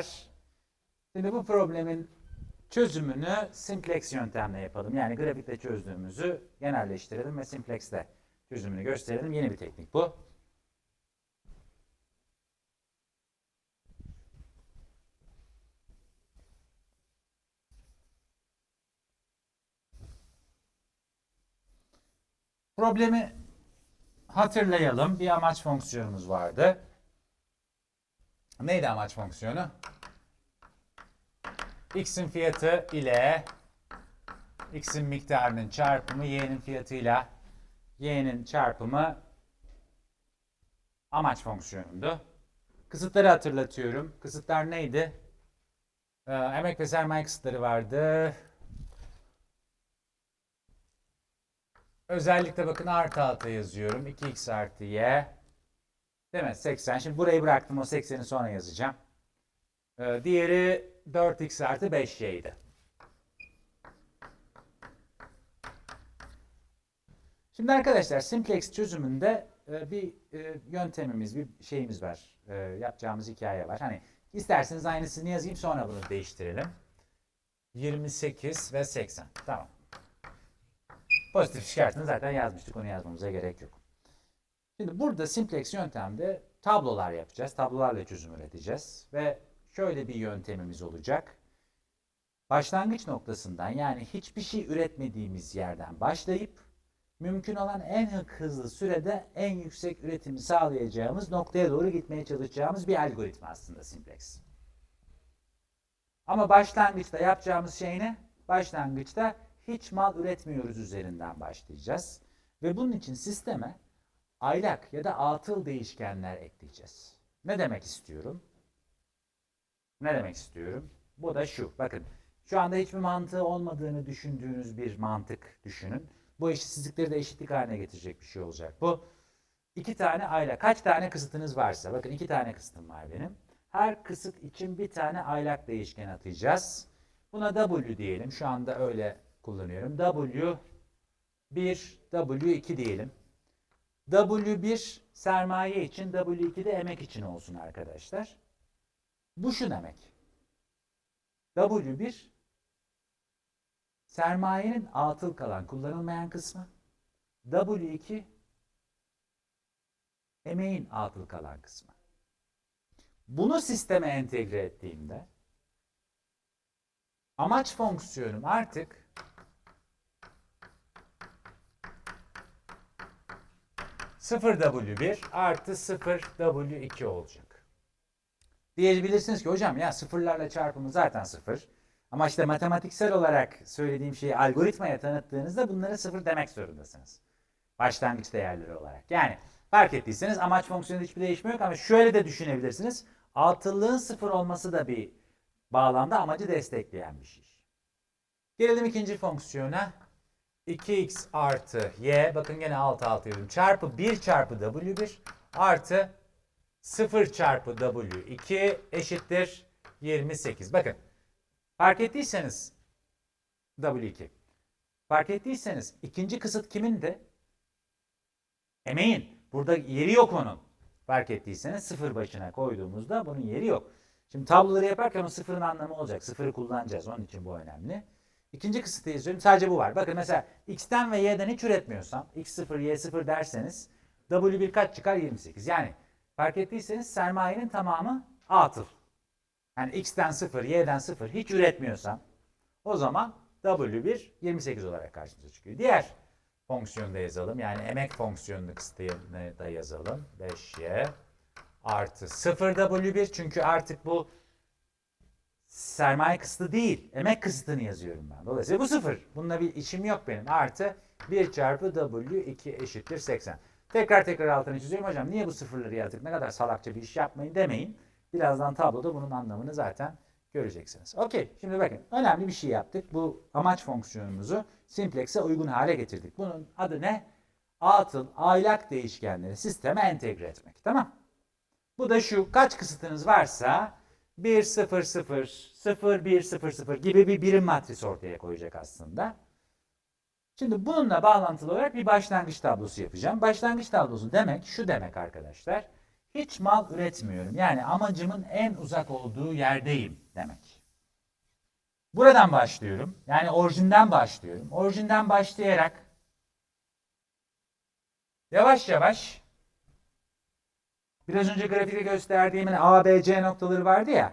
Şimdi bu problemin çözümünü simplex yöntemle yapalım. Yani grafikte çözdüğümüzü genelleştirelim ve simplex'te çözümünü gösterelim. Yeni bir teknik bu. Problemi hatırlayalım. Bir amaç fonksiyonumuz vardı. Neydi amaç fonksiyonu? x'in fiyatı ile x'in miktarının çarpımı y'nin fiyatıyla y'nin çarpımı amaç fonksiyonundu. Kısıtları hatırlatıyorum. Kısıtlar neydi? Ee, emek ve sermaye kısıtları vardı. Özellikle bakın artı alta yazıyorum. 2x artı y. Değil mi? 80. Şimdi burayı bıraktım. O 80'i sonra yazacağım. Ee, diğeri 4x artı 5y'ydi. Şimdi arkadaşlar simplex çözümünde e, bir e, yöntemimiz, bir şeyimiz var. E, yapacağımız hikaye var. Hani isterseniz aynısını yazayım sonra bunu değiştirelim. 28 ve 80. Tamam. Pozitif işaretini zaten yazmıştık. Onu yazmamıza gerek yok. Şimdi burada simplex yöntemde tablolar yapacağız. Tablolarla çözüm üreteceğiz. Ve şöyle bir yöntemimiz olacak. Başlangıç noktasından yani hiçbir şey üretmediğimiz yerden başlayıp mümkün olan en hızlı sürede en yüksek üretimi sağlayacağımız noktaya doğru gitmeye çalışacağımız bir algoritma aslında simplex. Ama başlangıçta yapacağımız şey ne? Başlangıçta hiç mal üretmiyoruz üzerinden başlayacağız. Ve bunun için sisteme aylak ya da atıl değişkenler ekleyeceğiz. Ne demek istiyorum? Ne demek istiyorum? Bu da şu. Bakın şu anda hiçbir mantığı olmadığını düşündüğünüz bir mantık düşünün. Bu eşitsizlikleri de eşitlik haline getirecek bir şey olacak. Bu iki tane aylak. Kaç tane kısıtınız varsa. Bakın iki tane kısıtım var benim. Her kısıt için bir tane aylak değişken atacağız. Buna W diyelim. Şu anda öyle kullanıyorum. W 1, W2 diyelim. W1 sermaye için, W2 de emek için olsun arkadaşlar. Bu şu demek. W1 sermayenin atıl kalan, kullanılmayan kısmı. W2 emeğin atıl kalan kısmı. Bunu sisteme entegre ettiğimde amaç fonksiyonum artık 0W1 artı 0W2 olacak. Diyebilirsiniz ki hocam ya sıfırlarla çarpımı zaten sıfır. Ama işte matematiksel olarak söylediğim şeyi algoritmaya tanıttığınızda bunları sıfır demek zorundasınız. Başlangıç değerleri olarak. Yani fark ettiyseniz amaç fonksiyonu hiçbir değişme yok ama şöyle de düşünebilirsiniz. Altılığın sıfır olması da bir bağlamda amacı destekleyen bir şey. Gelelim ikinci fonksiyona. 2x artı y bakın gene alt alta yazıyorum. Çarpı 1 çarpı w1 artı 0 çarpı w2 eşittir 28. Bakın fark ettiyseniz w2 fark ettiyseniz ikinci kısıt kimin de? Emeğin. Burada yeri yok onun. Fark ettiyseniz sıfır başına koyduğumuzda bunun yeri yok. Şimdi tabloları yaparken o sıfırın anlamı olacak. Sıfırı kullanacağız. Onun için bu önemli. İkinci kısıtı yazıyorum. Sadece bu var. Bakın mesela x'ten ve y'den hiç üretmiyorsam x0, y0 derseniz w1 kaç çıkar? 28. Yani fark ettiyseniz sermayenin tamamı atıl. Yani x'ten 0, y'den 0 hiç üretmiyorsam o zaman w1 28 olarak karşımıza çıkıyor. Diğer fonksiyonu da yazalım. Yani emek fonksiyonunu kısıtını da yazalım. 5y artı 0 w1 çünkü artık bu sermaye kısıtı değil, emek kısıtını yazıyorum ben. Dolayısıyla bu sıfır. Bununla bir işim yok benim. Artı 1 çarpı W2 eşittir 80. Tekrar tekrar altını çiziyorum hocam. Niye bu sıfırları yazdık? Ne kadar salakça bir iş yapmayın demeyin. Birazdan tabloda bunun anlamını zaten göreceksiniz. Okey. Şimdi bakın. Önemli bir şey yaptık. Bu amaç fonksiyonumuzu simplex'e uygun hale getirdik. Bunun adı ne? Atıl, aylak değişkenleri sisteme entegre etmek. Tamam. Bu da şu. Kaç kısıtınız varsa 1 0 0 0 1 0 0 gibi bir birim matris ortaya koyacak aslında. Şimdi bununla bağlantılı olarak bir başlangıç tablosu yapacağım. Başlangıç tablosu demek şu demek arkadaşlar. hiç mal üretmiyorum. Yani amacımın en uzak olduğu yerdeyim demek. Buradan başlıyorum. Yani orijinden başlıyorum. Orijinden başlayarak yavaş yavaş biraz önce grafikte gösterdiğimin A, B, C noktaları vardı ya.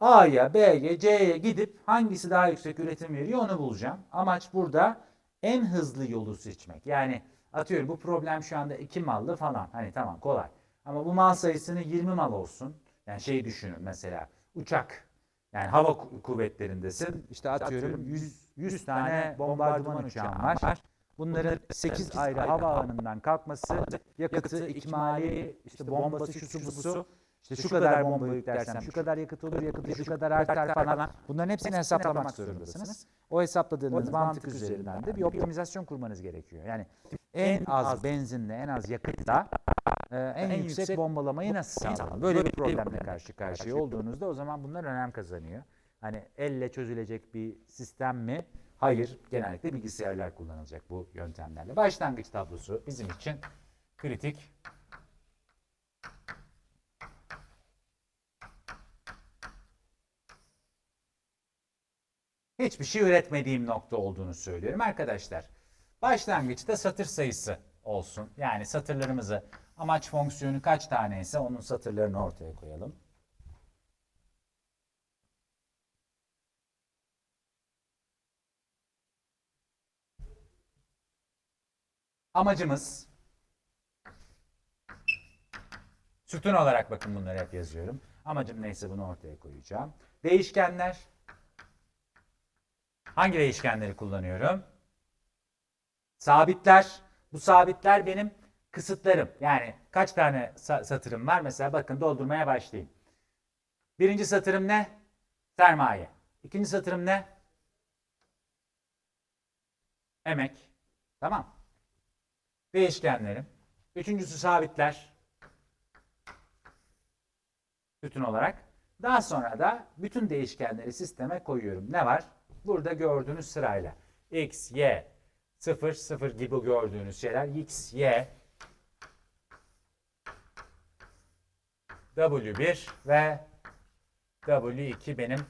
A'ya, B'ye, C'ye gidip hangisi daha yüksek üretim veriyor onu bulacağım. Amaç burada en hızlı yolu seçmek. Yani atıyorum bu problem şu anda iki mallı falan. Hani tamam kolay. Ama bu mal sayısını 20 mal olsun. Yani şey düşünün mesela uçak. Yani hava ku- kuvvetlerindesin. İşte atıyorum 100, 100 tane bombardıman uçağın var. Bunların 8 ayrı havaalanından kalkması, yakıtı, ikmali, işte bombası, şusu busu. İşte şu kadar bomba yüklersem şu kadar yakıt olur, yakıtı şu kadar artar falan. Bunların hepsini hesaplamak zorundasınız. O hesapladığınız mantık üzerinden de bir optimizasyon kurmanız gerekiyor. Yani en az benzinle, en az yakıtla e, en yüksek bombalamayı nasıl sağlanır? Böyle bir problemle karşı karşıya olduğunuzda o zaman bunlar önem kazanıyor. Hani elle çözülecek bir sistem mi? Hayır. Genellikle bilgisayarlar kullanılacak bu yöntemlerle. Başlangıç tablosu bizim için kritik. hiçbir şey üretmediğim nokta olduğunu söylüyorum arkadaşlar. Başlangıçta satır sayısı olsun. Yani satırlarımızı amaç fonksiyonu kaç tane ise onun satırlarını ortaya koyalım. Amacımız sütun olarak bakın bunları hep yazıyorum. Amacım neyse bunu ortaya koyacağım. Değişkenler Hangi değişkenleri kullanıyorum? Sabitler. Bu sabitler benim kısıtlarım. Yani kaç tane sa- satırım var? Mesela bakın doldurmaya başlayayım. Birinci satırım ne? Sermaye. İkinci satırım ne? Emek. Tamam. Değişkenlerim. Üçüncüsü sabitler. Bütün olarak. Daha sonra da bütün değişkenleri sisteme koyuyorum. Ne var? Burada gördüğünüz sırayla x, y, 0, 0 gibi gördüğünüz şeyler x, y, w1 ve w2 benim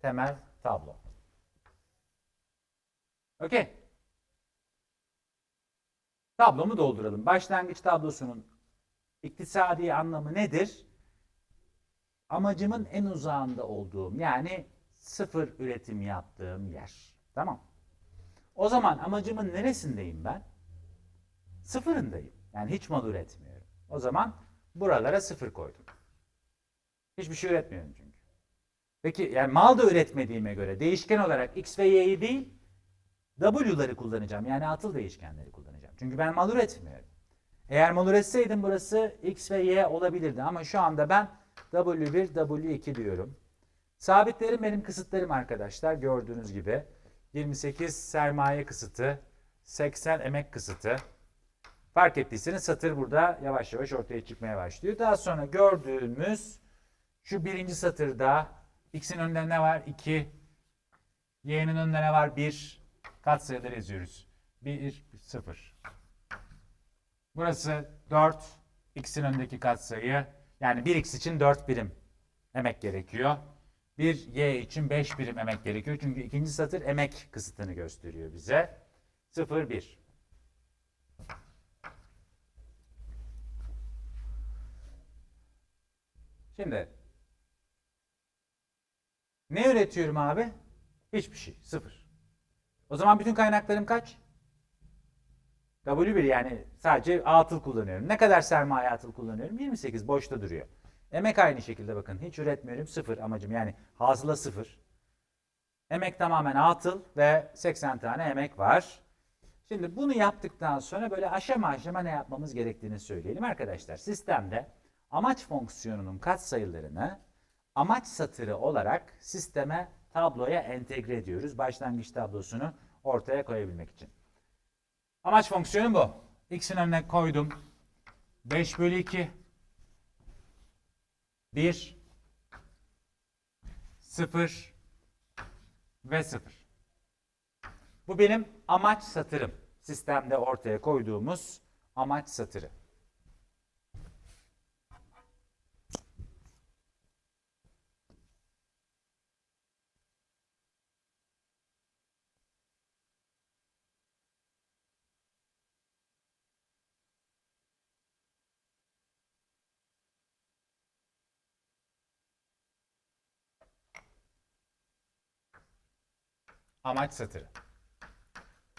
temel tablo. Okey. Tablomu dolduralım. Başlangıç tablosunun iktisadi anlamı nedir? Amacımın en uzağında olduğum yani sıfır üretim yaptığım yer. Tamam. O zaman amacımın neresindeyim ben? Sıfırındayım. Yani hiç mal üretmiyorum. O zaman buralara sıfır koydum. Hiçbir şey üretmiyorum çünkü. Peki yani mal da üretmediğime göre değişken olarak x ve y'yi değil w'ları kullanacağım. Yani atıl değişkenleri kullanacağım. Çünkü ben mal üretmiyorum. Eğer mal üretseydim burası x ve y olabilirdi ama şu anda ben w1, w2 diyorum. Sabitlerim benim kısıtlarım arkadaşlar gördüğünüz gibi. 28 sermaye kısıtı, 80 emek kısıtı. Fark ettiyseniz satır burada yavaş yavaş ortaya çıkmaya başlıyor. Daha sonra gördüğümüz şu birinci satırda x'in önünde ne var? 2. Y'nin önünde ne var? 1. Katsayıları yazıyoruz. 1, 0. Burası 4. X'in önündeki katsayı. Yani 1x için 4 birim emek gerekiyor. Bir y için 5 birim emek gerekiyor. Çünkü ikinci satır emek kısıtını gösteriyor bize. 0, 1. Şimdi ne üretiyorum abi? Hiçbir şey. Sıfır. O zaman bütün kaynaklarım kaç? W1 yani sadece atıl kullanıyorum. Ne kadar sermaye atıl kullanıyorum? 28 boşta duruyor. Emek aynı şekilde bakın. Hiç üretmiyorum. Sıfır amacım. Yani hasıla sıfır. Emek tamamen atıl ve 80 tane emek var. Şimdi bunu yaptıktan sonra böyle aşama aşama ne yapmamız gerektiğini söyleyelim arkadaşlar. Sistemde amaç fonksiyonunun katsayılarını amaç satırı olarak sisteme tabloya entegre ediyoruz. Başlangıç tablosunu ortaya koyabilmek için. Amaç fonksiyonu bu. X'in önüne koydum. 5 bölü 2 1 0 ve 0. Bu benim amaç satırım. Sistemde ortaya koyduğumuz amaç satırı. Amaç satırı.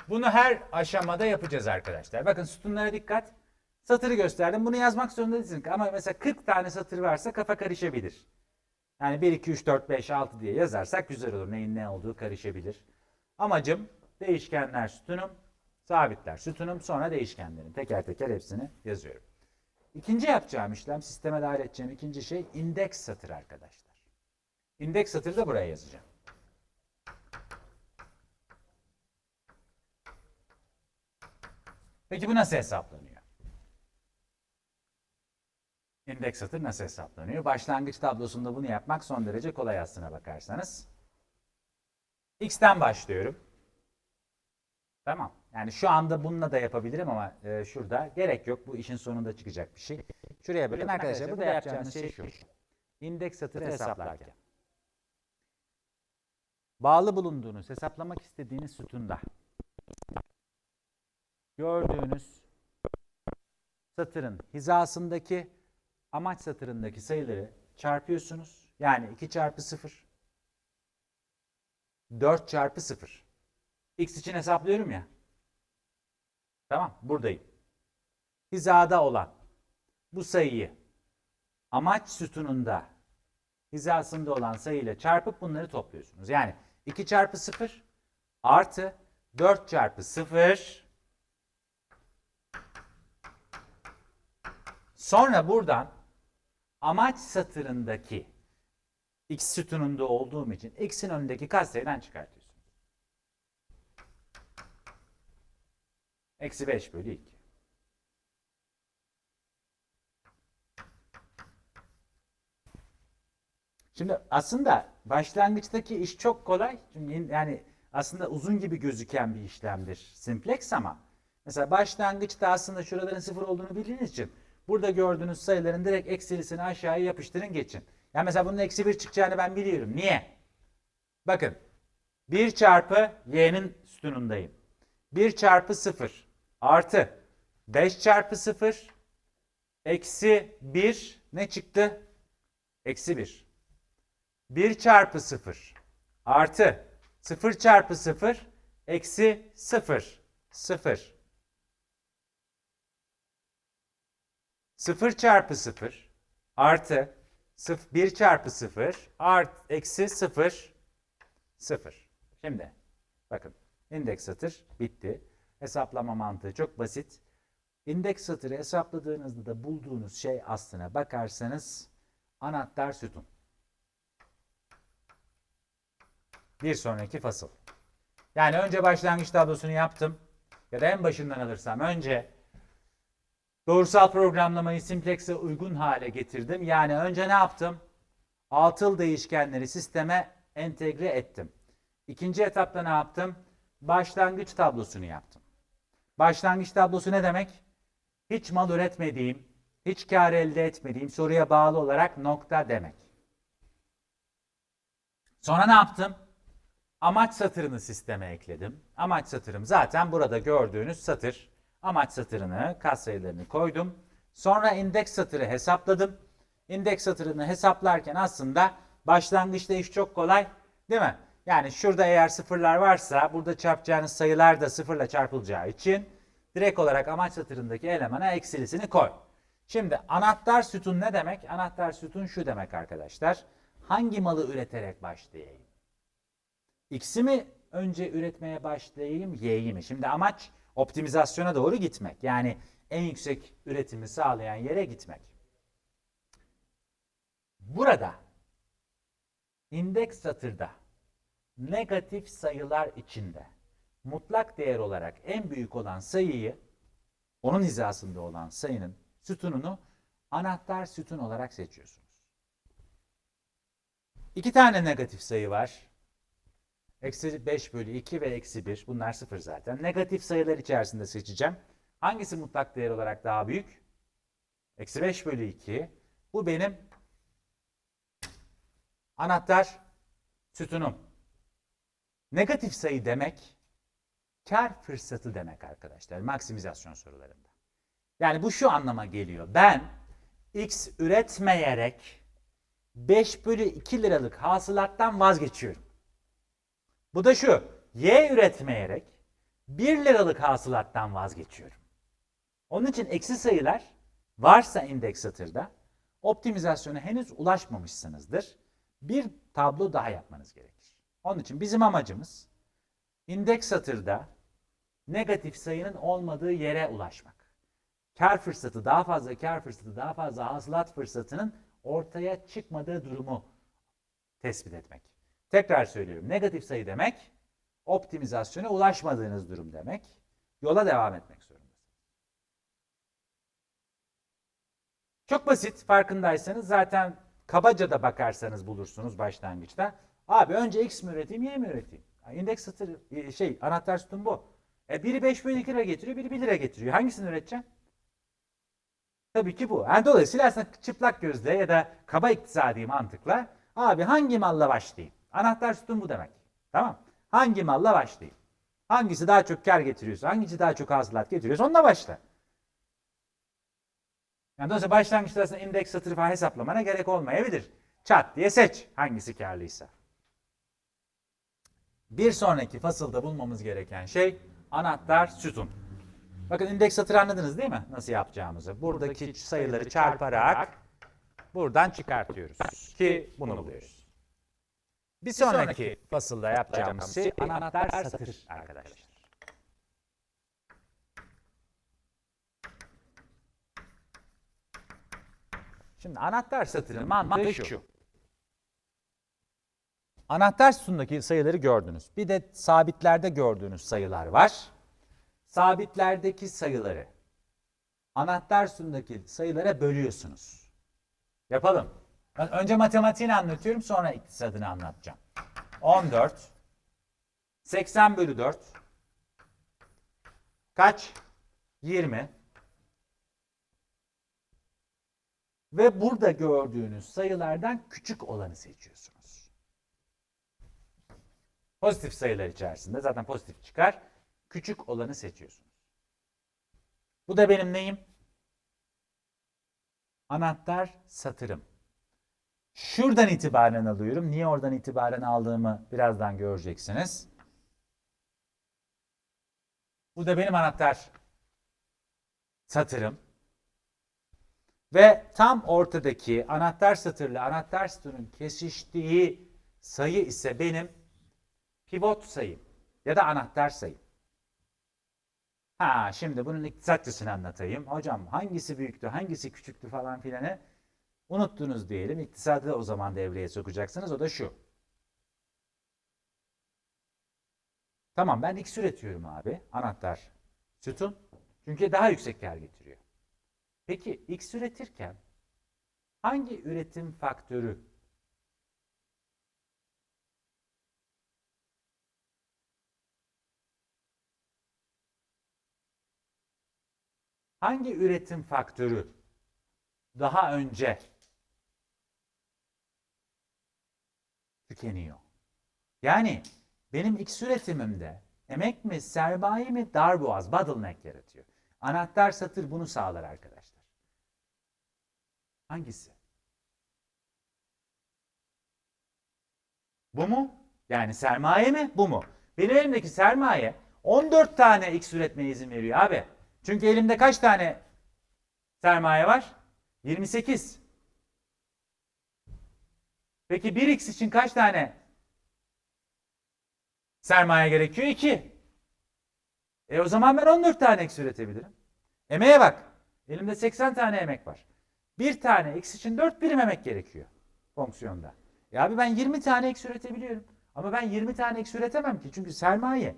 Bunu her aşamada yapacağız arkadaşlar. Bakın sütunlara dikkat. Satırı gösterdim. Bunu yazmak zorunda değilsin. Ama mesela 40 tane satır varsa kafa karışabilir. Yani 1, 2, 3, 4, 5, 6 diye yazarsak güzel olur. Neyin ne olduğu karışabilir. Amacım değişkenler sütunum, sabitler sütunum, sonra değişkenlerin. Teker teker hepsini yazıyorum. İkinci yapacağım işlem, sisteme dahil edeceğim ikinci şey indeks satır arkadaşlar. İndeks satırı da buraya yazacağım. Peki bu nasıl hesaplanıyor? İndeks satır nasıl hesaplanıyor? Başlangıç tablosunda bunu yapmak son derece kolay aslına bakarsanız. X'ten başlıyorum. Tamam. Yani şu anda bununla da yapabilirim ama e, şurada gerek yok. Bu işin sonunda çıkacak bir şey. Şuraya bakın arkadaşlar. Burada yapacağınız şey şu. İndeks satırı hesaplarken. Bağlı bulunduğunuz, hesaplamak istediğiniz sütunda gördüğünüz satırın hizasındaki amaç satırındaki sayıları çarpıyorsunuz. Yani 2 çarpı 0 4 çarpı 0 x için hesaplıyorum ya. Tamam buradayım. Hizada olan bu sayıyı amaç sütununda hizasında olan sayıyla çarpıp bunları topluyorsunuz. Yani 2 çarpı 0 artı 4 çarpı 0 Sonra buradan amaç satırındaki x sütununda olduğum için x'in önündeki katsayıdan çıkartıyorsunuz. Eksi 5 bölü 2. Şimdi aslında başlangıçtaki iş çok kolay. Çünkü yani aslında uzun gibi gözüken bir işlemdir simplex ama mesela başlangıçta aslında şuraların sıfır olduğunu bildiğiniz için burada gördüğünüz sayıların direkt eksilisini aşağıya yapıştırın geçin. Yani mesela bunun eksi 1 çıkacağını ben biliyorum. Niye? Bakın 1 çarpı y'nin sütunundayım. 1 çarpı 0 artı 5 çarpı 0 eksi 1 ne çıktı? Eksi 1. 1 çarpı 0 artı 0 çarpı 0 eksi 0. 0. 0 çarpı 0 artı 0, 1 çarpı 0 art eksi 0 0. Şimdi bakın indeks satır bitti. Hesaplama mantığı çok basit. İndeks satırı hesapladığınızda da bulduğunuz şey aslına bakarsanız anahtar sütun. Bir sonraki fasıl. Yani önce başlangıç tablosunu yaptım. Ya da en başından alırsam önce doğrusal programlamayı simplex'e uygun hale getirdim. Yani önce ne yaptım? Atıl değişkenleri sisteme entegre ettim. İkinci etapta ne yaptım? Başlangıç tablosunu yaptım. Başlangıç tablosu ne demek? Hiç mal üretmediğim, hiç kar elde etmediğim soruya bağlı olarak nokta demek. Sonra ne yaptım? Amaç satırını sisteme ekledim. Amaç satırım zaten burada gördüğünüz satır. Amaç satırını, katsayılarını koydum. Sonra indeks satırı hesapladım. İndeks satırını hesaplarken aslında başlangıçta iş çok kolay değil mi? Yani şurada eğer sıfırlar varsa burada çarpacağınız sayılar da sıfırla çarpılacağı için direkt olarak amaç satırındaki elemana eksilisini koy. Şimdi anahtar sütun ne demek? Anahtar sütun şu demek arkadaşlar. Hangi malı üreterek başlayayım? X'i mi önce üretmeye başlayayım, Y'yi mi? Şimdi amaç optimizasyona doğru gitmek. Yani en yüksek üretimi sağlayan yere gitmek. Burada indeks satırda negatif sayılar içinde mutlak değer olarak en büyük olan sayıyı onun hizasında olan sayının sütununu anahtar sütun olarak seçiyorsunuz. İki tane negatif sayı var. Eksi 5 bölü 2 ve eksi 1. Bunlar sıfır zaten. Negatif sayılar içerisinde seçeceğim. Hangisi mutlak değer olarak daha büyük? Eksi 5 bölü 2. Bu benim anahtar sütunum. Negatif sayı demek kar fırsatı demek arkadaşlar maksimizasyon sorularında. Yani bu şu anlama geliyor. Ben x üretmeyerek 5 bölü 2 liralık hasılattan vazgeçiyorum. Bu da şu. Y üretmeyerek 1 liralık hasılattan vazgeçiyorum. Onun için eksi sayılar varsa indeks satırda optimizasyona henüz ulaşmamışsınızdır. Bir tablo daha yapmanız gerekir. Onun için bizim amacımız indeks satırda negatif sayının olmadığı yere ulaşmak. Kar fırsatı, daha fazla kar fırsatı, daha fazla hasılat fırsatının ortaya çıkmadığı durumu tespit etmek. Tekrar söylüyorum. Negatif sayı demek optimizasyona ulaşmadığınız durum demek. Yola devam etmek zorundasınız. Çok basit farkındaysanız zaten kabaca da bakarsanız bulursunuz başlangıçta. Abi önce x mi üreteyim y mi üreteyim? İndeks satır e, şey anahtar sütun bu. E biri 5 bölü 2 lira getiriyor, biri 1 lira getiriyor. Hangisini üreteceksin? Tabii ki bu. Yani dolayısıyla aslında çıplak gözle ya da kaba iktisadi mantıkla abi hangi malla başlayayım? Anahtar sütun bu demek. Tamam. Hangi malla başlayayım? Hangisi daha çok kar getiriyorsa, hangisi daha çok hasılat getiriyorsa onunla başla. Yani dolayısıyla başlangıçta aslında indeks satırı falan hesaplamana gerek olmayabilir. Çat diye seç hangisi karlıysa. Bir sonraki fasılda bulmamız gereken şey anahtar sütun. Bakın indeks satırı anladınız değil mi? Nasıl yapacağımızı. Buradaki sayıları çarparak buradan çıkartıyoruz. Ki bunu buluyoruz. Bir sonraki fasılda yapacağımız şey anahtar satır arkadaşlar. Şimdi anahtar satırın mantığı şu. Anahtar sütundaki sayıları gördünüz. Bir de sabitlerde gördüğünüz sayılar var. Sabitlerdeki sayıları anahtar sütundaki sayılara bölüyorsunuz. Yapalım. Ben önce matematiğini anlatıyorum sonra iktisadını anlatacağım. 14 80 bölü 4 kaç? 20 ve burada gördüğünüz sayılardan küçük olanı seçiyorsunuz. Pozitif sayılar içerisinde zaten pozitif çıkar. Küçük olanı seçiyorsunuz. Bu da benim neyim? Anahtar satırım. Şuradan itibaren alıyorum. Niye oradan itibaren aldığımı birazdan göreceksiniz. Bu da benim anahtar satırım. Ve tam ortadaki anahtar satırla anahtar satırın kesiştiği sayı ise benim pivot sayım ya da anahtar sayım. Ha şimdi bunun iktisatçısını anlatayım. Hocam hangisi büyüktü, hangisi küçüktü falan filanı unuttunuz diyelim. İktisadı o zaman devreye sokacaksınız. O da şu. Tamam ben x üretiyorum abi. Anahtar sütun. Çünkü daha yüksek kar getiriyor. Peki x üretirken hangi üretim faktörü hangi üretim faktörü daha önce tükeniyor? Yani benim X üretimimde emek mi, sermaye mi, darboğaz, bottleneck yaratıyor. Anahtar satır bunu sağlar arkadaşlar. Hangisi? Bu mu? Yani sermaye mi? Bu mu? Benim elimdeki sermaye 14 tane X üretmeye izin veriyor abi. Çünkü elimde kaç tane sermaye var? 28. Peki 1x için kaç tane sermaye gerekiyor? 2. E o zaman ben 14 tane x üretebilirim. Emeğe bak. Elimde 80 tane emek var. Bir tane x için 4 birim emek gerekiyor fonksiyonda. Ya abi ben 20 tane x üretebiliyorum. Ama ben 20 tane x üretemem ki. Çünkü sermaye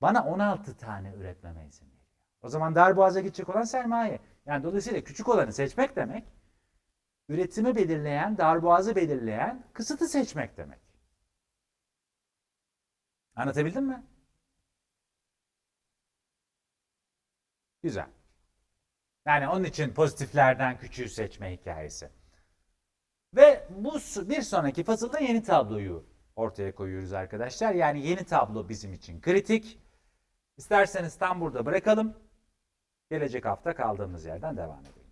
bana 16 tane üretmeme izin veriyor. O zaman darboğaza gidecek olan sermaye. Yani dolayısıyla küçük olanı seçmek demek, üretimi belirleyen, darboğazı belirleyen kısıtı seçmek demek. Anlatabildim mi? Güzel. Yani onun için pozitiflerden küçüğü seçme hikayesi. Ve bu bir sonraki fasılda yeni tabloyu ortaya koyuyoruz arkadaşlar. Yani yeni tablo bizim için kritik. İsterseniz tam burada bırakalım. Gelecek hafta kaldığımız yerden devam edelim.